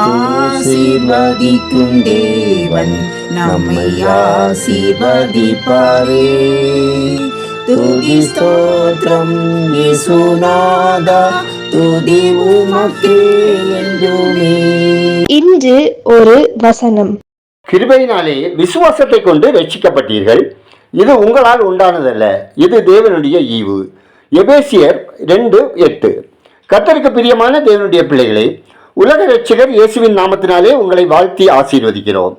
ஆசீர்வதிக்கும் தேவன் நம்மை ஆசீர்வதிப்பாரே. துதி ஸ்தோத்திரம் இயேசுநாதா துதி உமக்கே என்றுமே. இன்று ஒரு வசனம். கிருபையினாலே விசுவாசத்தை கொண்டு ரட்சிக்கப்பட்டீர்கள். இது உங்களால் உண்டானதல்ல. இது தேவனுடைய ஈவு. எபேசியர் ரெண்டு எட்டு. கர்த்தருக்கு பிரியமான தேவனுடைய பிள்ளைகளே உலக ரட்சகர் இயேசுவின் நாமத்தினாலே உங்களை வாழ்த்தி ஆசீர்வதிக்கிறோம்.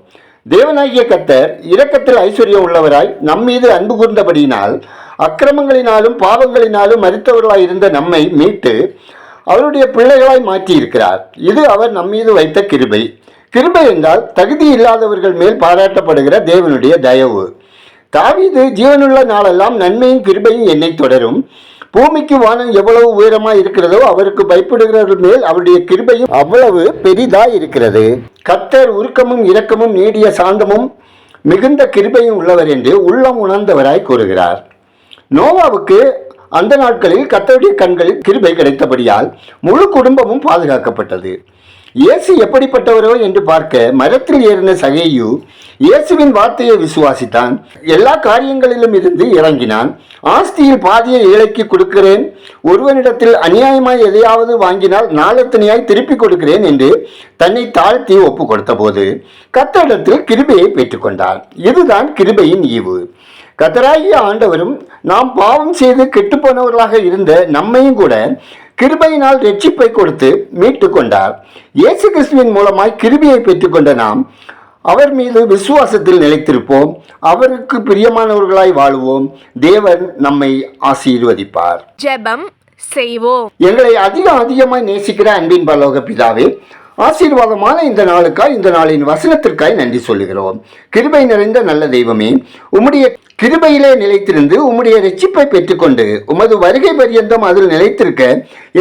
தேவனாகிய கத்தர் இரக்கத்தில் ஐஸ்வர்யம் உள்ளவராய் நம்மீது அன்பு கூர்ந்தபடியினால் அக்கிரமங்களினாலும் பாவங்களினாலும் மறித்தவர்களாய் இருந்த நம்மை மீட்டு அவருடைய பிள்ளைகளாய் மாற்றி இருக்கிறார் இது அவர் நம்மீது வைத்த கிருபை. கிருபை என்றால் தகுதி இல்லாதவர்கள் மேல் பாராட்டப்படுகிற தேவனுடைய தயவு. தாவீது ஜீவனுள்ள நாளெல்லாம் நன்மையும் கிருபையும் என்னை தொடரும். பூமிக்கு வானம் எவ்வளவு உயரமாய் இருக்கிறதோ அவருக்கு பயப்படுகிறவர்கள் மேல் அவருடைய கிருபையும் அவ்வளவு பெரிதாய் இருக்கிறது. கத்தர் உருக்கமும் இரக்கமும் நீடிய சாந்தமும் மிகுந்த கிருபையும் உள்ளவர் என்று உள்ளம் உணர்ந்தவராய் கூறுகிறார். நோவாவுக்கு அந்த நாட்களில் கத்தருடைய கண்களில் கிருபை கிடைத்தபடியால் முழு குடும்பமும் பாதுகாக்கப்பட்டது. இயேசு எப்படிப்பட்டவரோ என்று பார்க்க மரத்தில் ஏறின சகேயு இயேசுவின் வார்த்தையை விசுவாசித்தான். எல்லா காரியங்களிலும் இருந்து இறங்கினான். ஆஸ்தியில் பாதியை ஏழைக்கு கொடுக்கிறேன். ஒருவனிடத்தில் அநியாயமாய் எதையாவது வாங்கினால் நாளத்தனையாய் திருப்பி கொடுக்கிறேன் என்று தன்னை தாழ்த்தி ஒப்பு கொடுத்த போது கத்தரிடத்தில் கிருபையை பெற்றுக்கொண்டார் இதுதான் கிருபையின் ஈவு. கத்தராகிய ஆண்டவரும் நாம் பாவம் செய்து கெட்டுப்போனவர்களாக இருந்த நம்மையும் கூட கிருபையினால் ரட்சிப்பை கொடுத்து மீட்டு கொண்டார். இயேசு கிறிஸ்துவின் மூலமாய் கிருபையை பெற்றுக்கொண்ட நாம் அவர் மீது விசுவாசத்தில் நிலைத்திருப்போம். அவருக்கு பிரியமானவர்களாய் வாழுவோம். தேவன் நம்மை ஆசீர்வதிப்பார். ஜெபம் செய்வோம். எங்களை அதிகம் அதிகமாய் நேசிக்கிற அன்பின் பரலோக பிதாவே ஆசீர்வாதமான இந்த நாளுக்காய் இந்த நாளின் வசனத்திற்காய் நன்றி சொல்லுகிறோம். கிருபை நிறைந்த நல்ல தெய்வமே உம்முடைய கிருபையிலே நிலைத்திருந்து உம்முடைய ரட்சிப்பை பெற்றுக்கொண்டு உமது வருகை பரியந்தம் அதில் நிலைத்திருக்க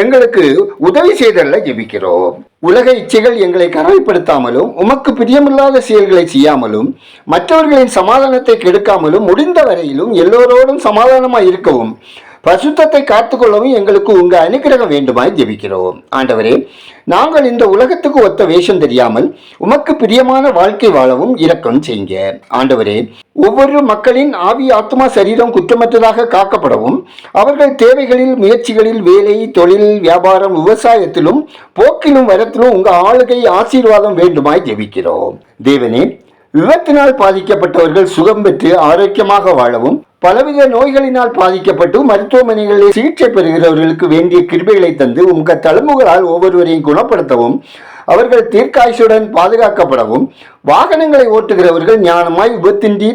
எங்களுக்கு உதவி செய்தல்ல ஜெபிக்கிறோம். உலக இச்சைகள் எங்களை கனவைப்படுத்தாமலும் உமக்கு பிரியமில்லாத செயல்களை செய்யாமலும் மற்றவர்களின் சமாதானத்தை கெடுக்காமலும் முடிந்த வரையிலும் எல்லோரோடும் சமாதானமாக இருக்கவும் பசுத்தத்தை காத்துக்கொள்ளவும் எங்களுக்கு உங்க அனுக்கிரகம் வேண்டுமாய் ஜெபிக்கிறோம். ஆண்டவரே நாங்கள் இந்த உலகத்துக்கு ஒத்த வேஷம் தெரியாமல் உமக்கு பிரியமான வாழ்க்கை வாழவும் இரக்கம் செய்யுங்க. ஆண்டவரே ஒவ்வொரு மக்களின் ஆவி ஆத்மா சரீரம் குற்றமற்றதாக காக்கப்படவும் அவர்கள் தேவைகளில் முயற்சிகளில் வேலை தொழில் வியாபாரம் விவசாயத்திலும் போக்கிலும் வரத்திலும் உங்க ஆளுகை ஆசீர்வாதம் வேண்டுமாய் ஜெபிக்கிறோம். தேவனே விபத்தினால் பாதிக்கப்பட்டவர்கள் சுகம் பெற்று ஆரோக்கியமாக வாழவும் பலவித நோய்களினால் பாதிக்கப்பட்டு மருத்துவமனைகளில் சிகிச்சை பெறுகிறவர்களுக்கு வேண்டிய கிருபைகளை தந்து உங்கள் தலைமுகளால் ஒவ்வொருவரையும் குணப்படுத்தவும் அவர்கள் தீர்க்காய்ச்சியுடன் பாதுகாக்கப்படவும் வாகனங்களை ஓட்டுகிறவர்கள் ஞானமாய் விபத்தின்றி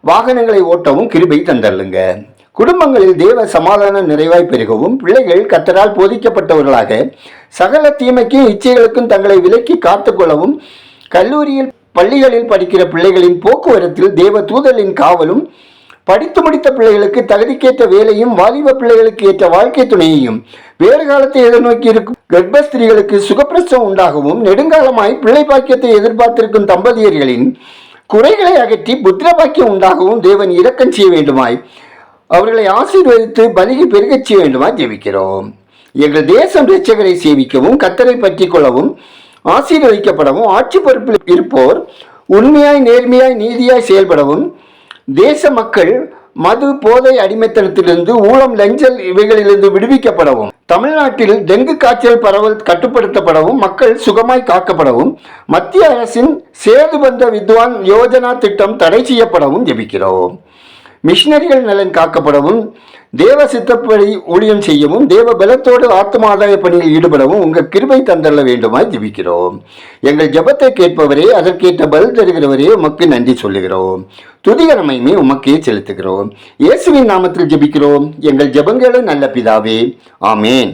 வாகனங்களை ஓட்டவும் கிருபை தந்தள்ளுங்க. குடும்பங்களில் தேவ சமாதானம் நிறைவாய் பெருகவும் பிள்ளைகள் கத்தரால் போதிக்கப்பட்டவர்களாக சகல தீமைக்கும் இச்சைகளுக்கும் தங்களை விலக்கி காத்துக்கொள்ளவும் கல்லூரியில் பள்ளிகளில் படிக்கிற பிள்ளைகளின் போக்குவரத்தில் தேவ தூதலின் காவலும் படித்து முடித்த பிள்ளைகளுக்கு தகுதிக்கேற்ற வேலையும் வாலிப பிள்ளைகளுக்கு ஏற்ற வாழ்க்கை துணையையும் வேறு காலத்தை எதிர்நோக்கி இருக்கும் கர்ப்பஸ்திரிகளுக்கு சுகப்பிரசவம் உண்டாகவும் நெடுங்காலமாய் பிள்ளை பாக்கியத்தை எதிர்பார்த்திருக்கும் தம்பதியர்களின் குறைகளை அகற்றி புத்திர பாக்கியம் உண்டாகவும் தேவன் இரக்கம் செய்ய வேண்டுமாய். அவர்களை ஆசீர்வதித்து பலிகை பெருகச் செய்ய வேண்டுமாய் ஜெபிக்கிறோம். எங்கள் தேசம் ரட்சகரை சேவிக்கவும் கத்தரை பற்றி கொள்ளவும் ஆசீர்வதிக்கப்படவும் ஆட்சி பொறுப்பில் இருப்போர் உண்மையாய் நேர்மையாய் நீதியாய் செயல்படவும் தேச மக்கள் மது போதை அடிமைத்தனத்திலிருந்து ஊழம் லஞ்சல் இவைகளிலிருந்து விடுவிக்கப்படவும் தமிழ்நாட்டில் டெங்கு காய்ச்சல் பரவல் கட்டுப்படுத்தப்படவும் மக்கள் சுகமாய் காக்கப்படவும் மத்திய அரசின் சேதுபந்த வித்வான் யோஜனா திட்டம் தடை செய்யப்படவும் ஜெபிக்கிறோம். மிஷினரிகள் நலன் காக்கப்படவும் தேவ சித்தப்படி ஊழியம் செய்யவும் தேவ பலத்தோடு ஆத்மாதாய பணியில் ஈடுபடவும் உங்கள் கிருபை தந்தள்ள வேண்டுமாய் ஜிபிக்கிறோம். எங்கள் ஜபத்தை கேட்பவரே அதற்கேற்ற பதில் தருகிறவரே உமக்கு நன்றி சொல்லுகிறோம். துதிகரமையுமே உமக்கே செலுத்துகிறோம். இயேசுவின் நாமத்தில் ஜபிக்கிறோம். எங்கள் ஜெபங்களும் நல்ல பிதாவே. ஆமேன்.